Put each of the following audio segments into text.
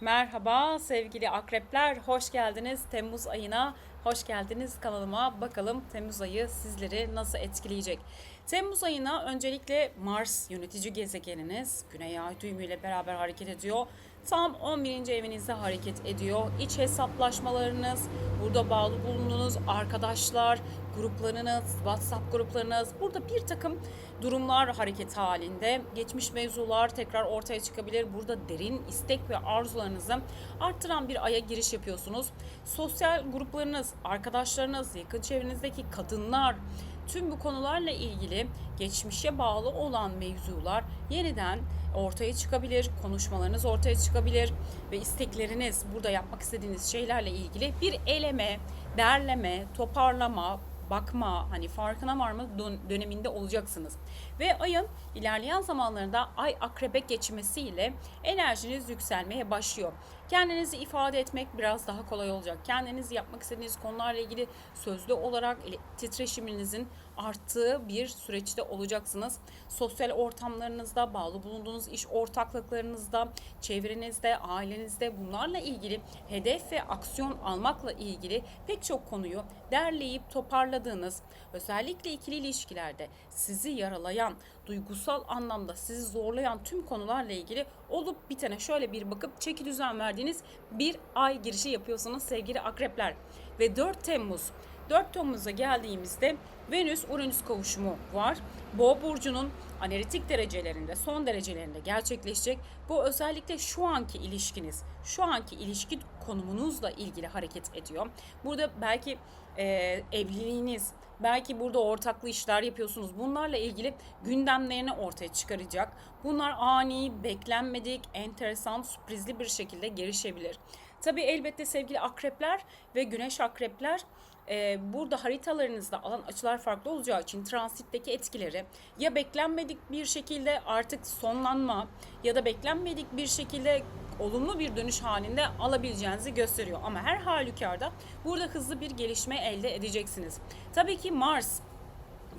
Merhaba sevgili akrepler, hoş geldiniz Temmuz ayına, hoş geldiniz kanalıma. Bakalım Temmuz ayı sizleri nasıl etkileyecek? Temmuz ayına öncelikle Mars yönetici gezegeniniz Güney Ay düğümüyle beraber hareket ediyor. Tam 11. evinizde hareket ediyor. İç hesaplaşmalarınız, burada bağlı bulunduğunuz arkadaşlar, gruplarınız, WhatsApp gruplarınız, burada bir takım durumlar hareket halinde. Geçmiş mevzular tekrar ortaya çıkabilir. Burada derin istek ve arzularınızı arttıran bir aya giriş yapıyorsunuz. Sosyal gruplarınız, arkadaşlarınız, yakın çevrenizdeki kadınlar, tüm bu konularla ilgili geçmişe bağlı olan mevzular yeniden ortaya çıkabilir, konuşmalarınız ortaya çıkabilir ve istekleriniz, burada yapmak istediğiniz şeylerle ilgili bir eleme, derleme, toparlama, bakma, hani farkına varma dön- döneminde olacaksınız. Ve ayın ilerleyen zamanlarında ay akrebe geçmesiyle enerjiniz yükselmeye başlıyor. Kendinizi ifade etmek biraz daha kolay olacak. Kendinizi yapmak istediğiniz konularla ilgili sözlü olarak titreşiminizin arttığı bir süreçte olacaksınız. Sosyal ortamlarınızda, bağlı bulunduğunuz iş ortaklıklarınızda, çevrenizde, ailenizde bunlarla ilgili hedef ve aksiyon almakla ilgili pek çok konuyu derleyip toparladığınız, özellikle ikili ilişkilerde sizi yaralayan, duygusal anlamda sizi zorlayan tüm konularla ilgili olup bitene şöyle bir bakıp çeki düzen verdiğiniz bir ay girişi yapıyorsunuz sevgili akrepler. Ve 4 Temmuz 4 Temmuz'a geldiğimizde Venüs-Uranüs kavuşumu var. Boğa burcunun analitik derecelerinde, son derecelerinde gerçekleşecek. Bu özellikle şu anki ilişkiniz, şu anki ilişki konumunuzla ilgili hareket ediyor. Burada belki e, evliliğiniz, belki burada ortaklı işler yapıyorsunuz. Bunlarla ilgili gündemlerini ortaya çıkaracak. Bunlar ani, beklenmedik, enteresan, sürprizli bir şekilde gelişebilir. Tabii elbette sevgili akrepler ve güneş akrepler e, burada haritalarınızda alan açılar farklı olacağı için transitteki etkileri ya beklenmedik bir şekilde artık sonlanma ya da beklenmedik bir şekilde olumlu bir dönüş halinde alabileceğinizi gösteriyor. Ama her halükarda burada hızlı bir gelişme elde edeceksiniz. Tabii ki Mars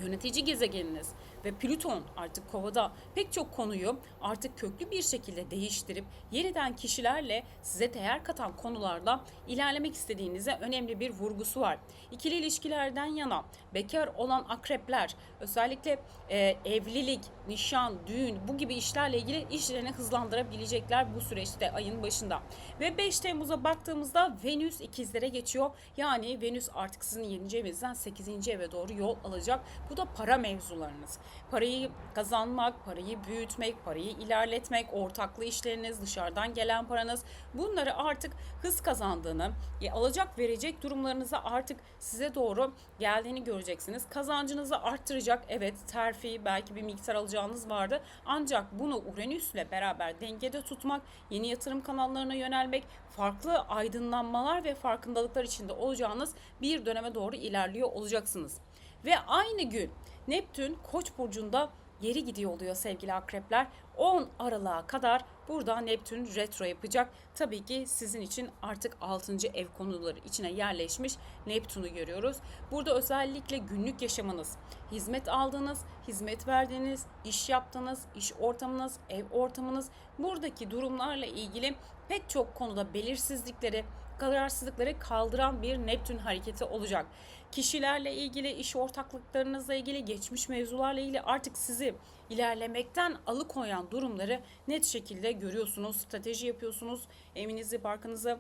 yönetici gezegeniniz ve Plüton artık kovada pek çok konuyu artık köklü bir şekilde değiştirip yeniden kişilerle size değer katan konularda ilerlemek istediğinize önemli bir vurgusu var. İkili ilişkilerden yana bekar olan akrepler özellikle e, evlilik, nişan, düğün bu gibi işlerle ilgili işlerini hızlandırabilecekler bu süreçte ayın başında. Ve 5 Temmuz'a baktığımızda Venüs ikizlere geçiyor. Yani Venüs artık sizin 7. evinizden 8. eve doğru yol alacak. Bu da para mevzularınız. Parayı kazanmak, parayı büyütmek, parayı ilerletmek, ortaklı işleriniz, dışarıdan gelen paranız bunları artık hız kazandığını, ya alacak verecek durumlarınıza artık size doğru geldiğini göreceksiniz. Kazancınızı arttıracak. Evet terfi belki bir miktar alacağınız vardı. Ancak bunu Uranüs'le beraber dengede tutmak, yeni yatırım kanallarına yönelmek, farklı aydınlanmalar ve farkındalıklar içinde olacağınız bir döneme doğru ilerliyor olacaksınız. Ve aynı gün Neptün Koç burcunda geri gidiyor oluyor sevgili akrepler. 10 Aralık'a kadar burada Neptün retro yapacak. Tabii ki sizin için artık 6. ev konuları içine yerleşmiş Neptün'ü görüyoruz. Burada özellikle günlük yaşamınız, hizmet aldığınız, hizmet verdiğiniz, iş yaptığınız, iş ortamınız, ev ortamınız buradaki durumlarla ilgili pek çok konuda belirsizlikleri, kararsızlıkları kaldıran bir Neptün hareketi olacak. Kişilerle ilgili, iş ortaklıklarınızla ilgili, geçmiş mevzularla ilgili artık sizi ilerlemekten alıkoyan durumları net şekilde görüyorsunuz. Strateji yapıyorsunuz. Evinizi, barkınızı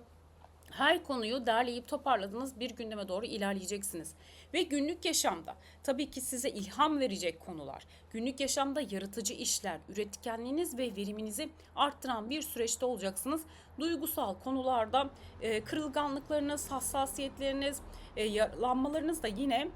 her konuyu derleyip toparladığınız bir gündeme doğru ilerleyeceksiniz. Ve günlük yaşamda tabii ki size ilham verecek konular, günlük yaşamda yaratıcı işler, üretkenliğiniz ve veriminizi arttıran bir süreçte olacaksınız. Duygusal konularda e, kırılganlıklarınız, hassasiyetleriniz, e, yaralanmalarınız da yine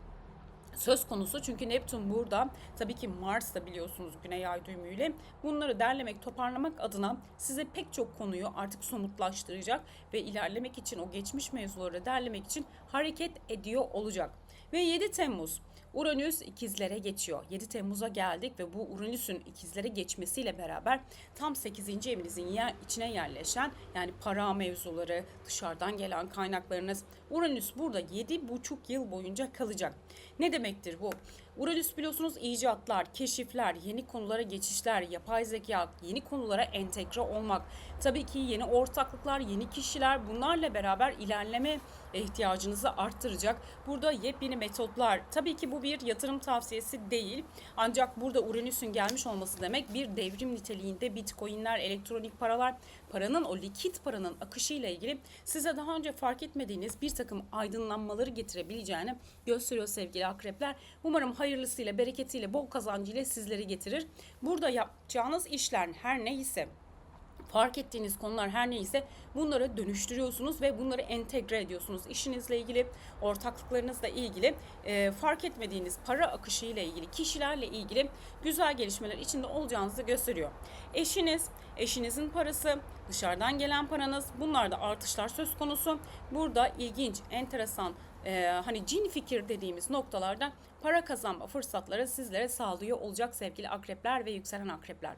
söz konusu. Çünkü Neptün burada tabii ki Mars da biliyorsunuz Güney Ay düğümüyle bunları derlemek, toparlamak adına size pek çok konuyu artık somutlaştıracak ve ilerlemek için o geçmiş mevzuları derlemek için hareket ediyor olacak. Ve 7 Temmuz Uranüs ikizlere geçiyor. 7 Temmuz'a geldik ve bu Uranüs'ün ikizlere geçmesiyle beraber tam 8. evinizin içine yerleşen yani para mevzuları, dışarıdan gelen kaynaklarınız Uranüs burada 7,5 yıl boyunca kalacak. Ne demektir bu? Uranüs biliyorsunuz icatlar, keşifler, yeni konulara geçişler, yapay zeka, yeni konulara entegre olmak, tabii ki yeni ortaklıklar, yeni kişiler bunlarla beraber ilerleme ihtiyacınızı arttıracak. Burada yepyeni metotlar, tabii ki bu bir yatırım tavsiyesi değil. Ancak burada Uranüs'ün gelmiş olması demek bir devrim niteliğinde bitcoinler, elektronik paralar, paranın o likit paranın akışıyla ilgili size daha önce fark etmediğiniz bir takım aydınlanmaları getirebileceğini gösteriyor sevgili akrepler. Umarım hayırlısıyla, bereketiyle, bol kazancıyla sizleri getirir. Burada yapacağınız işler her neyse fark ettiğiniz konular her neyse bunları dönüştürüyorsunuz ve bunları entegre ediyorsunuz. İşinizle ilgili, ortaklıklarınızla ilgili, e, fark etmediğiniz para akışı ile ilgili, kişilerle ilgili güzel gelişmeler içinde olacağınızı gösteriyor. Eşiniz, eşinizin parası, dışarıdan gelen paranız, bunlarda artışlar söz konusu. Burada ilginç, enteresan, e, hani cin fikir dediğimiz noktalardan para kazanma fırsatları sizlere sağlıyor olacak sevgili akrepler ve yükselen akrepler.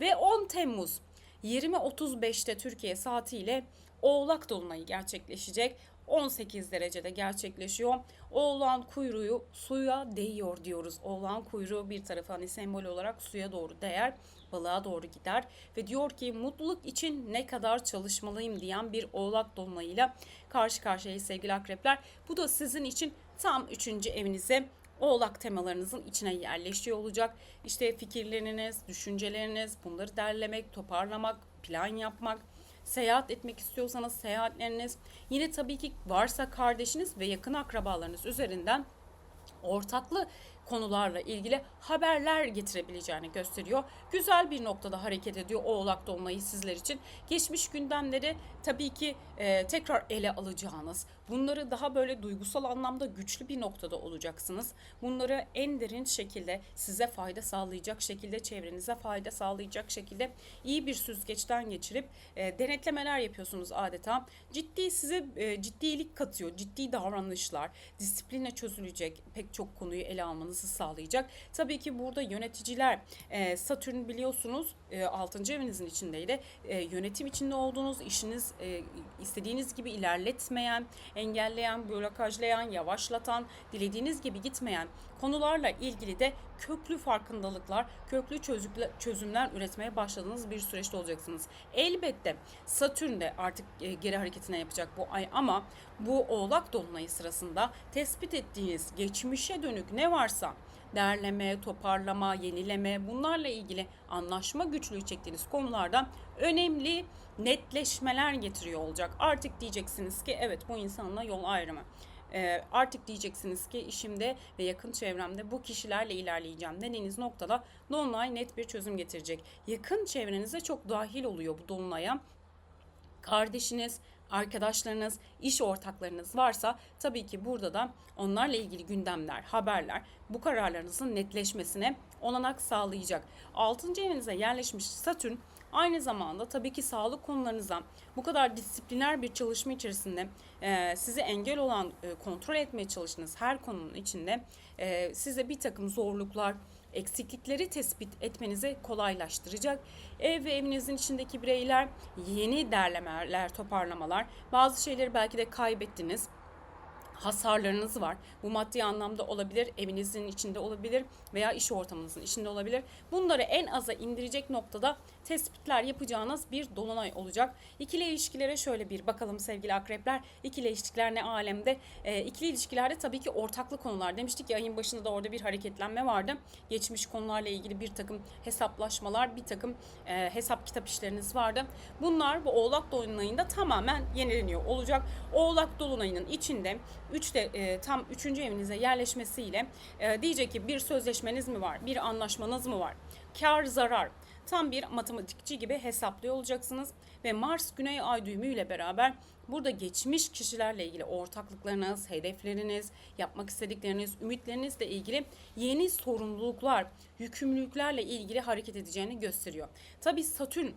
Ve 10 Temmuz 20.35'te Türkiye saatiyle Oğlak Dolunayı gerçekleşecek. 18 derecede gerçekleşiyor. Oğlan kuyruğu suya değiyor diyoruz. Oğlan kuyruğu bir tarafı hani sembol olarak suya doğru değer, balığa doğru gider ve diyor ki mutluluk için ne kadar çalışmalıyım diyen bir oğlak dolunayıyla karşı karşıyayız sevgili akrepler. Bu da sizin için tam 3. evinize Oğlak temalarınızın içine yerleşiyor olacak. İşte fikirleriniz, düşünceleriniz, bunları derlemek, toparlamak, plan yapmak, seyahat etmek istiyorsanız seyahatleriniz, yine tabii ki varsa kardeşiniz ve yakın akrabalarınız üzerinden ortaklı konularla ilgili haberler getirebileceğini gösteriyor. Güzel bir noktada hareket ediyor Oğlak Dolunay'ı sizler için. Geçmiş gündemleri tabii ki e, tekrar ele alacağınız, bunları daha böyle duygusal anlamda güçlü bir noktada olacaksınız. Bunları en derin şekilde size fayda sağlayacak şekilde, çevrenize fayda sağlayacak şekilde iyi bir süzgeçten geçirip e, denetlemeler yapıyorsunuz adeta. Ciddi size e, ciddilik katıyor, ciddi davranışlar, disipline çözülecek pek çok konuyu ele almanızı sağlayacak. Tabii ki burada yöneticiler, e, Satürn biliyorsunuz e, 6. evinizin içindeydi. E, yönetim içinde olduğunuz, işiniz e, istediğiniz gibi ilerletmeyen, engelleyen, blokajlayan, yavaşlatan, dilediğiniz gibi gitmeyen konularla ilgili de köklü farkındalıklar, köklü çözükle, çözümler üretmeye başladığınız bir süreçte olacaksınız. Elbette Satürn de artık e, geri hareketine yapacak bu ay ama bu Oğlak Dolunayı sırasında tespit ettiğiniz geçmişe dönük ne varsa derleme, toparlama, yenileme bunlarla ilgili anlaşma güçlüğü çektiğiniz konulardan önemli netleşmeler getiriyor olacak. Artık diyeceksiniz ki evet bu insanla yol ayrımı. Ee, artık diyeceksiniz ki işimde ve yakın çevremde bu kişilerle ilerleyeceğim dediğiniz noktada Dolunay net bir çözüm getirecek. Yakın çevrenize çok dahil oluyor bu Dolunay'a. Kardeşiniz, arkadaşlarınız, iş ortaklarınız varsa tabii ki burada da onlarla ilgili gündemler, haberler bu kararlarınızın netleşmesine olanak sağlayacak. 6. evinize yerleşmiş Satürn aynı zamanda tabii ki sağlık konularınıza bu kadar disipliner bir çalışma içerisinde e, size engel olan e, kontrol etmeye çalıştığınız her konunun içinde e, size bir takım zorluklar, eksiklikleri tespit etmenizi kolaylaştıracak. Ev ve evinizin içindeki bireyler yeni derlemeler, toparlamalar, bazı şeyleri belki de kaybettiniz hasarlarınız var. Bu maddi anlamda olabilir, evinizin içinde olabilir veya iş ortamınızın içinde olabilir. Bunları en aza indirecek noktada tespitler yapacağınız bir dolunay olacak. İkili ilişkilere şöyle bir bakalım sevgili akrepler. İkili ilişkiler ne alemde? E, ikili ilişkilerde tabii ki ortaklı konular. Demiştik ya ayın başında da orada bir hareketlenme vardı. Geçmiş konularla ilgili bir takım hesaplaşmalar, bir takım e, hesap kitap işleriniz vardı. Bunlar bu Oğlak Dolunay'ında tamamen yenileniyor olacak. Oğlak Dolunay'ının içinde 3 de e, tam 3. evinize yerleşmesiyle e, diyecek ki bir sözleşmeniz mi var? Bir anlaşmanız mı var? Kar zarar tam bir matematikçi gibi hesaplıyor olacaksınız ve Mars Güney Ay düğümü ile beraber burada geçmiş kişilerle ilgili ortaklıklarınız, hedefleriniz, yapmak istedikleriniz, ümitlerinizle ilgili yeni sorumluluklar, yükümlülüklerle ilgili hareket edeceğini gösteriyor. Tabi Satürn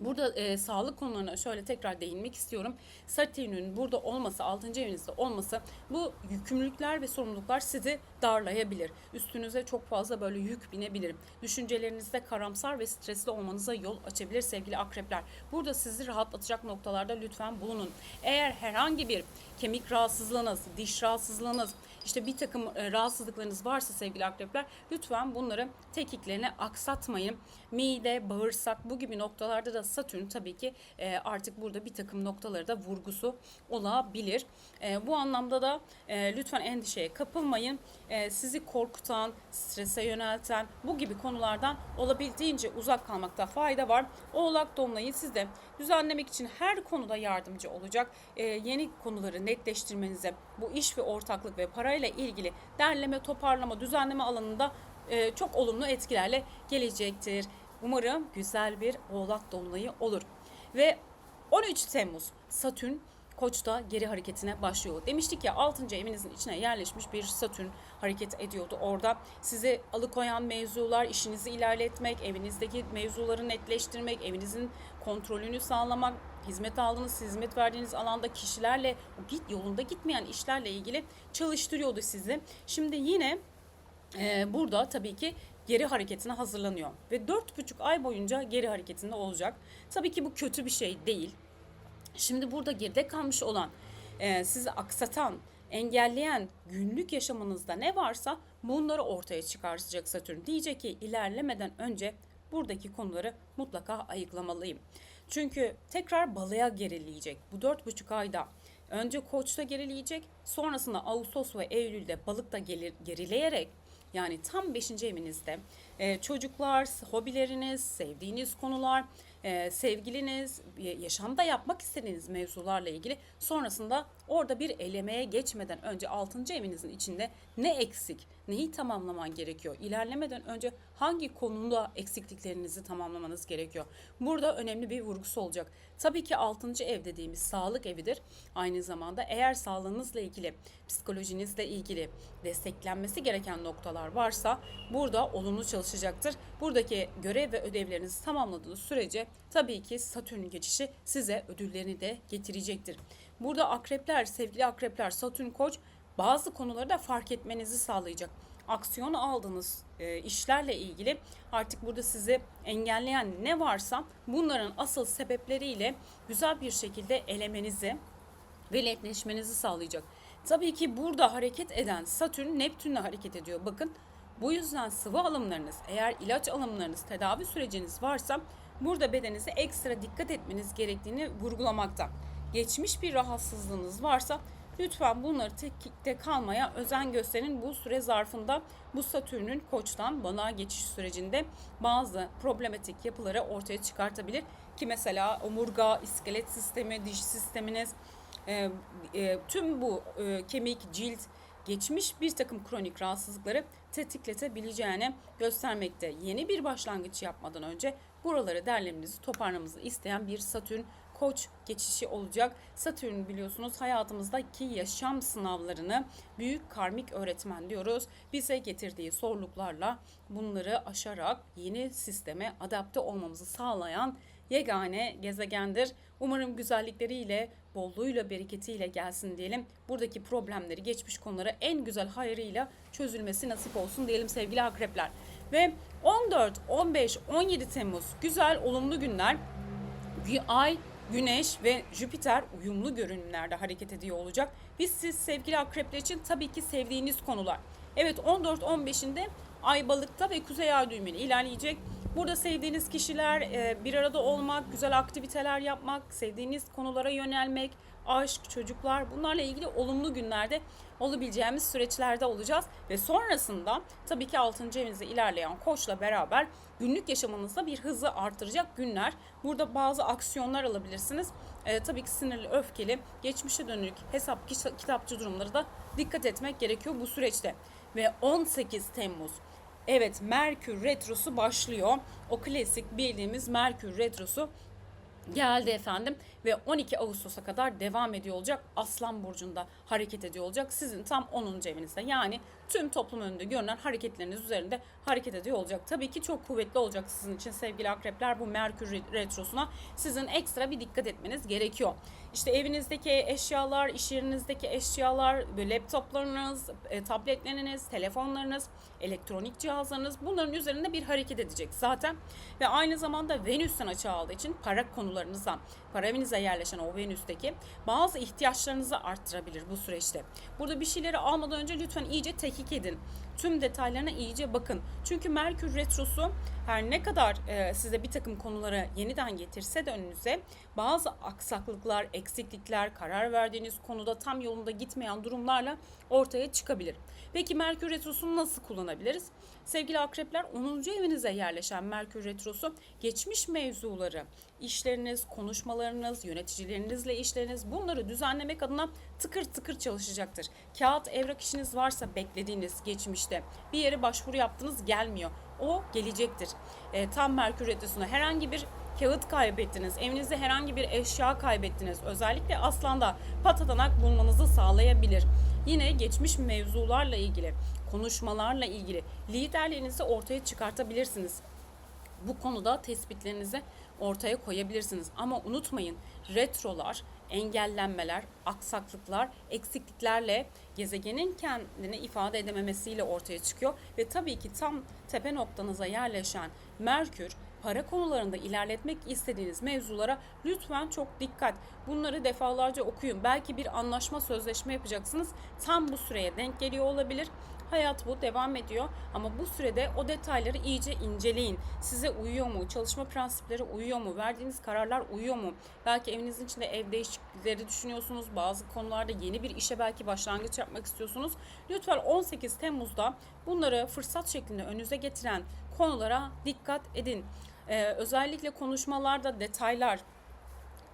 Burada e, sağlık konularına şöyle tekrar değinmek istiyorum. Satürn'ün burada olması, 6. evinizde olması bu yükümlülükler ve sorumluluklar sizi darlayabilir. Üstünüze çok fazla böyle yük binebilir. Düşüncelerinizde karamsar ve stresli olmanıza yol açabilir sevgili akrepler. Burada sizi rahatlatacak noktalarda lütfen bulunun. Eğer herhangi bir kemik rahatsızlığınız, diş rahatsızlığınız, işte bir takım e, rahatsızlıklarınız varsa sevgili akrepler lütfen bunları tekiklerine aksatmayın. Mide, bağırsak bu gibi noktalarda da Satürn tabii ki e, artık burada bir takım noktaları da vurgusu olabilir. E, bu anlamda da lütfen endişeye kapılmayın. Sizi korkutan, strese yönelten bu gibi konulardan olabildiğince uzak kalmakta fayda var. Oğlak Dolunay'ı sizde düzenlemek için her konuda yardımcı olacak. Yeni konuları netleştirmenize, bu iş ve ortaklık ve parayla ilgili derleme, toparlama, düzenleme alanında e, çok olumlu etkilerle gelecektir. Umarım güzel bir Oğlak Dolunay'ı olur. Ve 13 Temmuz Satürn Koç'ta geri hareketine başlıyor. Demiştik ya 6. evinizin içine yerleşmiş bir Satürn hareket ediyordu orada. Sizi alıkoyan mevzular, işinizi ilerletmek, evinizdeki mevzuları netleştirmek, evinizin kontrolünü sağlamak, hizmet aldığınız, hizmet verdiğiniz alanda kişilerle git yolunda gitmeyen işlerle ilgili çalıştırıyordu sizi. Şimdi yine e, burada tabii ki geri hareketine hazırlanıyor ve dört buçuk ay boyunca geri hareketinde olacak. Tabii ki bu kötü bir şey değil. Şimdi burada geride kalmış olan, e, sizi aksatan, engelleyen günlük yaşamınızda ne varsa bunları ortaya çıkartacak Satürn. Diyecek ki ilerlemeden önce buradaki konuları mutlaka ayıklamalıyım. Çünkü tekrar balığa gerileyecek. Bu dört buçuk ayda önce koçta gerileyecek sonrasında Ağustos ve Eylül'de balıkta gelir, gerileyerek yani tam 5. evinizde e, çocuklar, hobileriniz, sevdiğiniz konular, e, sevgiliniz, yaşamda yapmak istediğiniz mevzularla ilgili sonrasında orada bir elemeye geçmeden önce 6. evinizin içinde ne eksik, neyi tamamlaman gerekiyor? İlerlemeden önce hangi konuda eksikliklerinizi tamamlamanız gerekiyor? Burada önemli bir vurgusu olacak. Tabii ki 6. ev dediğimiz sağlık evidir. Aynı zamanda eğer sağlığınızla ilgili, psikolojinizle ilgili desteklenmesi gereken noktalar varsa burada olumlu çalışacaktır. Buradaki görev ve ödevlerinizi tamamladığınız sürece tabii ki Satürn geçişi size ödüllerini de getirecektir. Burada akrepler, sevgili akrepler, Satürn koç bazı konuları da fark etmenizi sağlayacak. Aksiyon aldığınız e, işlerle ilgili artık burada sizi engelleyen ne varsa bunların asıl sebepleriyle güzel bir şekilde elemenizi ve netleşmenizi sağlayacak. Tabii ki burada hareket eden Satürn Neptün'le hareket ediyor. Bakın bu yüzden sıvı alımlarınız, eğer ilaç alımlarınız, tedavi süreciniz varsa burada bedeninize ekstra dikkat etmeniz gerektiğini vurgulamakta. Geçmiş bir rahatsızlığınız varsa lütfen bunları tetkikte kalmaya özen gösterin. Bu süre zarfında bu Satürn'ün koçtan bana geçiş sürecinde bazı problematik yapıları ortaya çıkartabilir. Ki mesela omurga, iskelet sistemi, diş sisteminiz, e, e, tüm bu e, kemik, cilt, geçmiş bir takım kronik rahatsızlıkları tetikletebileceğini göstermekte. Yeni bir başlangıç yapmadan önce buraları derlememizi toparlamamızı isteyen bir Satürn Koç geçişi olacak. Satürn biliyorsunuz hayatımızdaki yaşam sınavlarını büyük karmik öğretmen diyoruz. Bize getirdiği zorluklarla bunları aşarak yeni sisteme adapte olmamızı sağlayan yegane gezegendir. Umarım güzellikleriyle, bolluğuyla, bereketiyle gelsin diyelim. Buradaki problemleri, geçmiş konuları en güzel hayrıyla çözülmesi nasip olsun diyelim sevgili akrepler. Ve 14, 15, 17 Temmuz güzel, olumlu günler. Ay, Güneş ve Jüpiter uyumlu görünümlerde hareket ediyor olacak. Biz siz sevgili akrepler için tabii ki sevdiğiniz konular. Evet 14-15'inde Ay balıkta ve Kuzey Ay düğümüyle ilerleyecek. Burada sevdiğiniz kişiler, e, bir arada olmak, güzel aktiviteler yapmak, sevdiğiniz konulara yönelmek, aşk, çocuklar bunlarla ilgili olumlu günlerde olabileceğimiz süreçlerde olacağız. Ve sonrasında tabii ki 6. evinizde ilerleyen koçla beraber günlük yaşamınızda bir hızı artıracak günler. Burada bazı aksiyonlar alabilirsiniz. E, tabii ki sinirli, öfkeli, geçmişe dönük hesap kitapçı durumları da dikkat etmek gerekiyor bu süreçte. Ve 18 Temmuz Evet Merkür Retrosu başlıyor. O klasik bildiğimiz Merkür Retrosu geldi efendim ve 12 Ağustos'a kadar devam ediyor olacak. Aslan burcunda hareket ediyor olacak. Sizin tam 10. evinizde yani tüm toplum önünde görünen hareketleriniz üzerinde hareket ediyor olacak. Tabii ki çok kuvvetli olacak sizin için sevgili akrepler bu Merkür Retrosu'na sizin ekstra bir dikkat etmeniz gerekiyor. İşte evinizdeki eşyalar, iş yerinizdeki eşyalar, laptoplarınız, e, tabletleriniz, telefonlarınız, elektronik cihazlarınız bunların üzerinde bir hareket edecek zaten. Ve aynı zamanda Venüs'ten açığa aldığı için para konularınızdan, para evinize yerleşen o Venüs'teki bazı ihtiyaçlarınızı arttırabilir bu süreçte. Burada bir şeyleri almadan önce lütfen iyice tekik edin. Tüm detaylarına iyice bakın. Çünkü Merkür Retrosu her ne kadar e, size bir takım konuları yeniden getirse de önünüze bazı aksaklıklar, eksiklikler, karar verdiğiniz konuda tam yolunda gitmeyen durumlarla ortaya çıkabilir. Peki Merkür Retrosu'nu nasıl kullanabiliriz? Sevgili akrepler 10. evinize yerleşen Merkür Retrosu geçmiş mevzuları, işleriniz, konuşmalarınız, yöneticilerinizle işleriniz bunları düzenlemek adına tıkır tıkır çalışacaktır. Kağıt evrak işiniz varsa beklediğiniz geçmişte bir yere başvuru yaptınız gelmiyor. O gelecektir. E, tam Merkür Retrosu'na herhangi bir kağıt kaybettiniz, evinizde herhangi bir eşya kaybettiniz. Özellikle aslanda patatanak bulmanızı sağlayabilir. Yine geçmiş mevzularla ilgili, konuşmalarla ilgili liderlerinizi ortaya çıkartabilirsiniz. Bu konuda tespitlerinizi ortaya koyabilirsiniz. Ama unutmayın retrolar, engellenmeler, aksaklıklar, eksikliklerle gezegenin kendini ifade edememesiyle ortaya çıkıyor. Ve tabii ki tam tepe noktanıza yerleşen Merkür para konularında ilerletmek istediğiniz mevzulara lütfen çok dikkat. Bunları defalarca okuyun. Belki bir anlaşma sözleşme yapacaksınız. Tam bu süreye denk geliyor olabilir. Hayat bu devam ediyor ama bu sürede o detayları iyice inceleyin. Size uyuyor mu? Çalışma prensipleri uyuyor mu? Verdiğiniz kararlar uyuyor mu? Belki evinizin içinde ev değişiklikleri düşünüyorsunuz. Bazı konularda yeni bir işe belki başlangıç yapmak istiyorsunuz. Lütfen 18 Temmuz'da bunları fırsat şeklinde önünüze getiren konulara dikkat edin. Ee, özellikle konuşmalarda detaylar,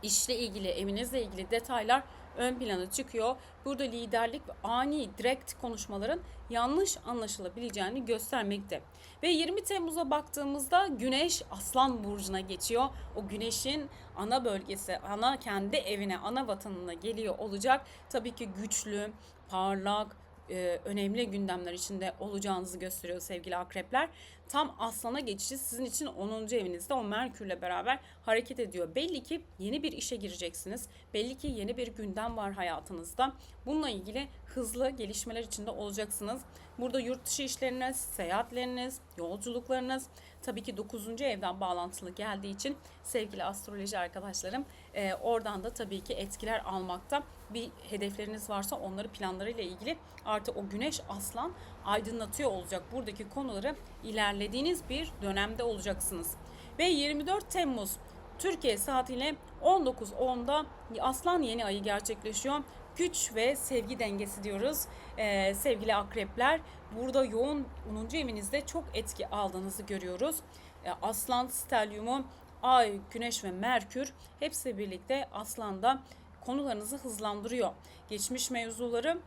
işle ilgili, evinizle ilgili detaylar ön plana çıkıyor. Burada liderlik ve ani direkt konuşmaların yanlış anlaşılabileceğini göstermekte. Ve 20 Temmuz'a baktığımızda Güneş Aslan burcuna geçiyor. O Güneş'in ana bölgesi, ana kendi evine, ana vatanına geliyor olacak. Tabii ki güçlü, parlak, e, önemli gündemler içinde olacağınızı gösteriyor sevgili akrepler. Tam aslana geçişi sizin için 10. evinizde o Merkürle beraber hareket ediyor. Belli ki yeni bir işe gireceksiniz. Belli ki yeni bir gündem var hayatınızda. Bununla ilgili hızlı gelişmeler içinde olacaksınız. Burada yurt dışı işleriniz, seyahatleriniz, yolculuklarınız tabii ki 9. evden bağlantılı geldiği için sevgili astroloji arkadaşlarım e, oradan da tabii ki etkiler almakta. Bir hedefleriniz varsa onları planlarıyla ilgili artık o güneş aslan aydınlatıyor olacak. Buradaki konuları ilerlediğiniz bir dönemde olacaksınız. Ve 24 Temmuz Türkiye saatiyle 19.10'da Aslan yeni ayı gerçekleşiyor. Güç ve sevgi dengesi diyoruz ee, sevgili akrepler. Burada yoğun 10. evinizde çok etki aldığınızı görüyoruz. Ee, Aslan, Stelyumu, Ay, Güneş ve Merkür hepsi birlikte Aslan'da konularınızı hızlandırıyor. Geçmiş mevzuları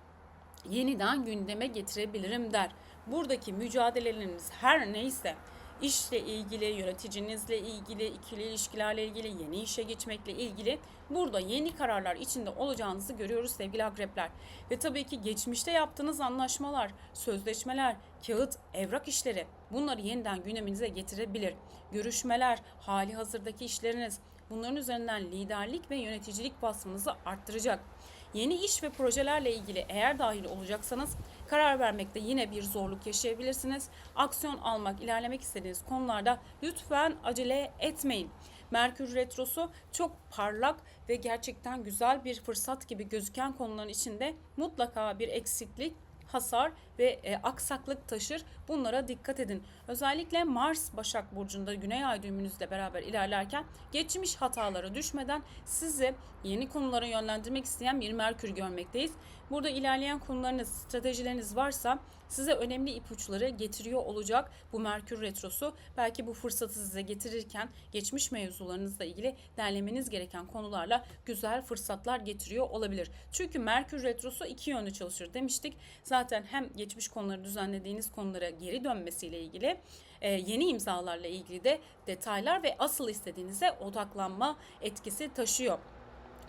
yeniden gündeme getirebilirim der. Buradaki mücadeleleriniz her neyse işle ilgili, yöneticinizle ilgili, ikili ilişkilerle ilgili, yeni işe geçmekle ilgili burada yeni kararlar içinde olacağınızı görüyoruz sevgili akrepler. Ve tabii ki geçmişte yaptığınız anlaşmalar, sözleşmeler, kağıt, evrak işleri bunları yeniden gündeminize getirebilir. Görüşmeler, hali hazırdaki işleriniz bunların üzerinden liderlik ve yöneticilik vasfınızı arttıracak. Yeni iş ve projelerle ilgili eğer dahil olacaksanız karar vermekte yine bir zorluk yaşayabilirsiniz. Aksiyon almak, ilerlemek istediğiniz konularda lütfen acele etmeyin. Merkür Retrosu çok parlak ve gerçekten güzel bir fırsat gibi gözüken konuların içinde mutlaka bir eksiklik hasar ve e, aksaklık taşır. Bunlara dikkat edin. Özellikle Mars Başak Burcu'nda Güney Ay düğümünüzle beraber ilerlerken geçmiş hatalara düşmeden sizi yeni konulara yönlendirmek isteyen bir Merkür görmekteyiz. Burada ilerleyen konularınız, stratejileriniz varsa size önemli ipuçları getiriyor olacak bu Merkür Retrosu. Belki bu fırsatı size getirirken geçmiş mevzularınızla ilgili derlemeniz gereken konularla güzel fırsatlar getiriyor olabilir. Çünkü Merkür Retrosu iki yönlü çalışır demiştik. Zaten hem geçmiş konuları düzenlediğiniz konulara geri dönmesiyle ilgili e, yeni imzalarla ilgili de detaylar ve asıl istediğinize odaklanma etkisi taşıyor.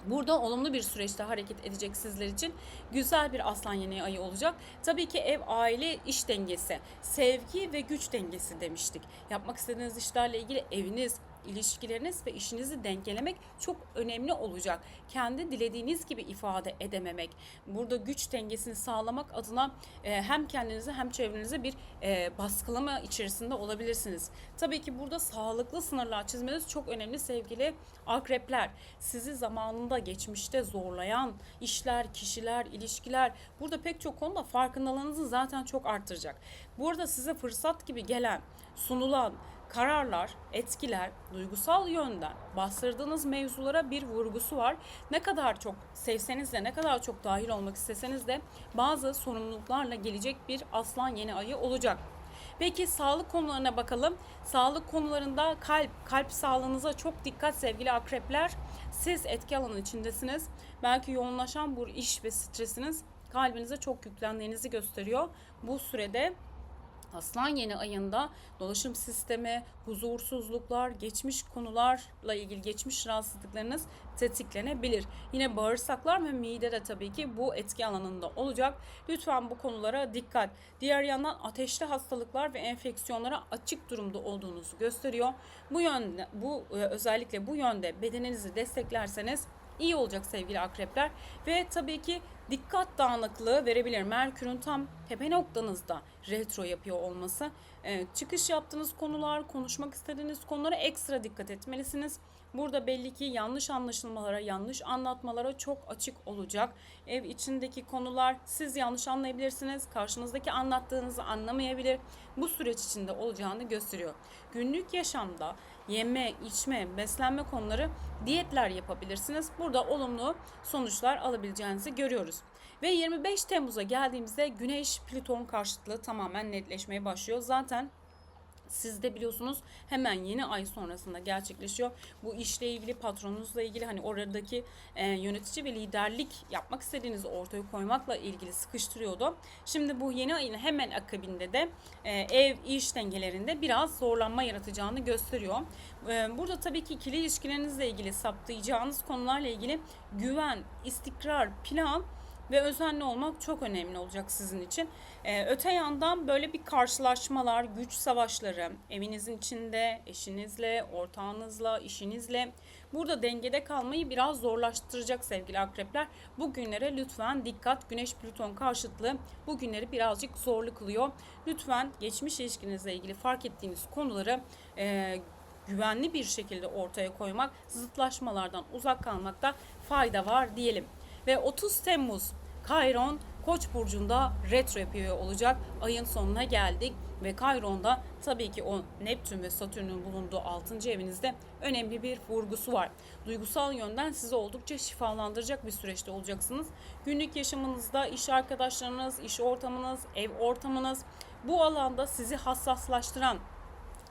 Burada olumlu bir süreçte hareket edecek sizler için güzel bir aslan yeni ayı olacak. Tabii ki ev, aile, iş dengesi, sevgi ve güç dengesi demiştik. Yapmak istediğiniz işlerle ilgili eviniz, ilişkileriniz ve işinizi dengelemek çok önemli olacak. Kendi dilediğiniz gibi ifade edememek. Burada güç dengesini sağlamak adına e, hem kendinizi hem çevrenize bir e, baskılama içerisinde olabilirsiniz. Tabii ki burada sağlıklı sınırlar çizmeniz çok önemli sevgili akrepler. Sizi zamanında geçmişte zorlayan işler, kişiler, ilişkiler burada pek çok konuda farkındalığınızı zaten çok arttıracak. Burada size fırsat gibi gelen, sunulan kararlar, etkiler, duygusal yönden bastırdığınız mevzulara bir vurgusu var. Ne kadar çok sevseniz de ne kadar çok dahil olmak isteseniz de bazı sorumluluklarla gelecek bir aslan yeni ayı olacak. Peki sağlık konularına bakalım. Sağlık konularında kalp, kalp sağlığınıza çok dikkat sevgili akrepler. Siz etki alanı içindesiniz. Belki yoğunlaşan bu iş ve stresiniz kalbinize çok yüklendiğinizi gösteriyor. Bu sürede Aslan yeni ayında dolaşım sistemi, huzursuzluklar, geçmiş konularla ilgili geçmiş rahatsızlıklarınız tetiklenebilir. Yine bağırsaklar ve mide de tabii ki bu etki alanında olacak. Lütfen bu konulara dikkat. Diğer yandan ateşli hastalıklar ve enfeksiyonlara açık durumda olduğunuzu gösteriyor. Bu yönde bu e, özellikle bu yönde bedeninizi desteklerseniz iyi olacak sevgili akrepler. Ve tabii ki dikkat dağınıklığı verebilir. Merkür'ün tam tepe noktanızda retro yapıyor olması. Ee, çıkış yaptığınız konular, konuşmak istediğiniz konulara ekstra dikkat etmelisiniz. Burada belli ki yanlış anlaşılmalara, yanlış anlatmalara çok açık olacak. Ev içindeki konular siz yanlış anlayabilirsiniz. Karşınızdaki anlattığınızı anlamayabilir. Bu süreç içinde olacağını gösteriyor. Günlük yaşamda yeme, içme, beslenme konuları diyetler yapabilirsiniz. Burada olumlu sonuçlar alabileceğinizi görüyoruz. Ve 25 Temmuz'a geldiğimizde Güneş Plüton karşıtlığı tamamen netleşmeye başlıyor. Zaten siz de biliyorsunuz hemen yeni ay sonrasında gerçekleşiyor. Bu işle ilgili patronunuzla ilgili hani oradaki e, yönetici ve liderlik yapmak istediğinizi ortaya koymakla ilgili sıkıştırıyordu. Şimdi bu yeni ayın hemen akabinde de e, ev iş dengelerinde biraz zorlanma yaratacağını gösteriyor. E, burada tabii ki ikili ilişkilerinizle ilgili saptayacağınız konularla ilgili güven, istikrar, plan ve özenli olmak çok önemli olacak sizin için. Ee, öte yandan böyle bir karşılaşmalar, güç savaşları evinizin içinde, eşinizle, ortağınızla, işinizle burada dengede kalmayı biraz zorlaştıracak sevgili akrepler. Bu günlere lütfen dikkat. Güneş Plüton karşıtlığı bu günleri birazcık zorlu kılıyor. Lütfen geçmiş ilişkinizle ilgili fark ettiğiniz konuları e, güvenli bir şekilde ortaya koymak, zıtlaşmalardan uzak kalmakta fayda var diyelim. Ve 30 Temmuz Kayron Koç burcunda retro yapıyor olacak. Ayın sonuna geldik ve Kayron'da tabii ki o Neptün ve Satürn'ün bulunduğu 6. evinizde önemli bir vurgusu var. Duygusal yönden sizi oldukça şifalandıracak bir süreçte olacaksınız. Günlük yaşamınızda iş arkadaşlarınız, iş ortamınız, ev ortamınız bu alanda sizi hassaslaştıran,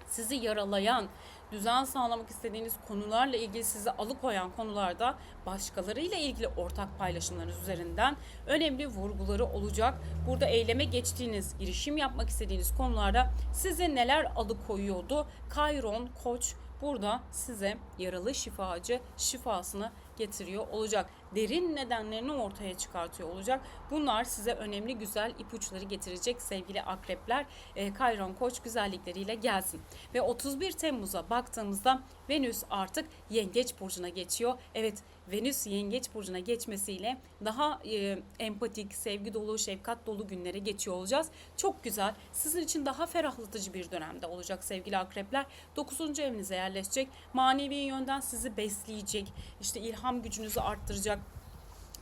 sizi yaralayan, düzen sağlamak istediğiniz konularla ilgili sizi alıkoyan konularda başkalarıyla ilgili ortak paylaşımlarınız üzerinden önemli vurguları olacak. Burada eyleme geçtiğiniz, girişim yapmak istediğiniz konularda size neler alıkoyuyordu? Kayron, Koç burada size yaralı şifacı şifasını getiriyor olacak. Derin nedenlerini ortaya çıkartıyor olacak. Bunlar size önemli güzel ipuçları getirecek sevgili akrepler. E, Kayron Koç güzellikleriyle gelsin. Ve 31 Temmuz'a baktığımızda Venüs artık Yengeç burcuna geçiyor. Evet Venüs Yengeç burcuna geçmesiyle daha e, empatik, sevgi dolu, şefkat dolu günlere geçiyor olacağız. Çok güzel. Sizin için daha ferahlatıcı bir dönemde olacak sevgili akrepler. 9. evinize yerleşecek. Manevi yönden sizi besleyecek. İşte ilham gücünüzü arttıracak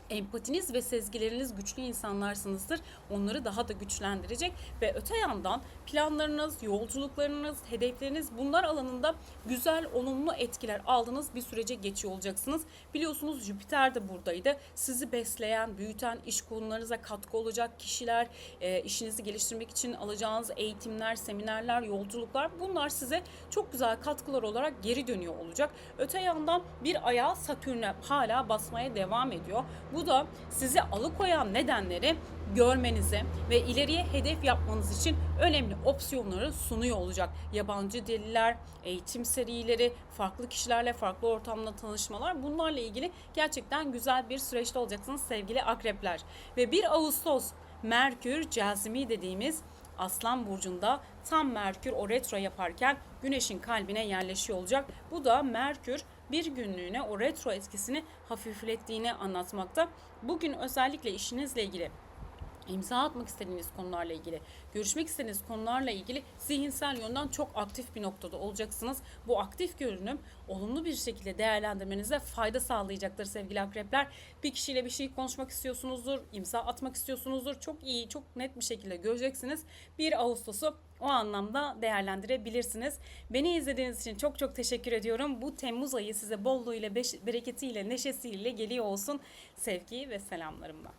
empatiniz ve sezgileriniz güçlü insanlarsınızdır. Onları daha da güçlendirecek ve öte yandan planlarınız, yolculuklarınız, hedefleriniz bunlar alanında güzel, olumlu etkiler aldığınız bir sürece geçiyor olacaksınız. Biliyorsunuz Jüpiter de buradaydı. Sizi besleyen, büyüten, iş konularınıza katkı olacak kişiler, e, işinizi geliştirmek için alacağınız eğitimler, seminerler, yolculuklar bunlar size çok güzel katkılar olarak geri dönüyor olacak. Öte yandan bir ayağı Satürn'e hala basmaya devam ediyor. Bu Bu da sizi alıkoyan nedenleri görmenize ve ileriye hedef yapmanız için önemli opsiyonları sunuyor olacak. Yabancı diller, eğitim serileri, farklı kişilerle farklı ortamda tanışmalar bunlarla ilgili gerçekten güzel bir süreçte olacaksınız sevgili akrepler. Ve 1 Ağustos Merkür cazimi dediğimiz Aslan burcunda tam Merkür o retro yaparken Güneş'in kalbine yerleşiyor olacak. Bu da Merkür bir günlüğüne o retro etkisini hafiflettiğini anlatmakta. Bugün özellikle işinizle ilgili imza atmak istediğiniz konularla ilgili, görüşmek istediğiniz konularla ilgili zihinsel yönden çok aktif bir noktada olacaksınız. Bu aktif görünüm olumlu bir şekilde değerlendirmenize fayda sağlayacaktır sevgili akrepler. Bir kişiyle bir şey konuşmak istiyorsunuzdur, imza atmak istiyorsunuzdur. Çok iyi, çok net bir şekilde göreceksiniz. 1 Ağustos'u o anlamda değerlendirebilirsiniz. Beni izlediğiniz için çok çok teşekkür ediyorum. Bu Temmuz ayı size bolluğuyla, bereketiyle, neşesiyle geliyor olsun. Sevgi ve selamlarımla.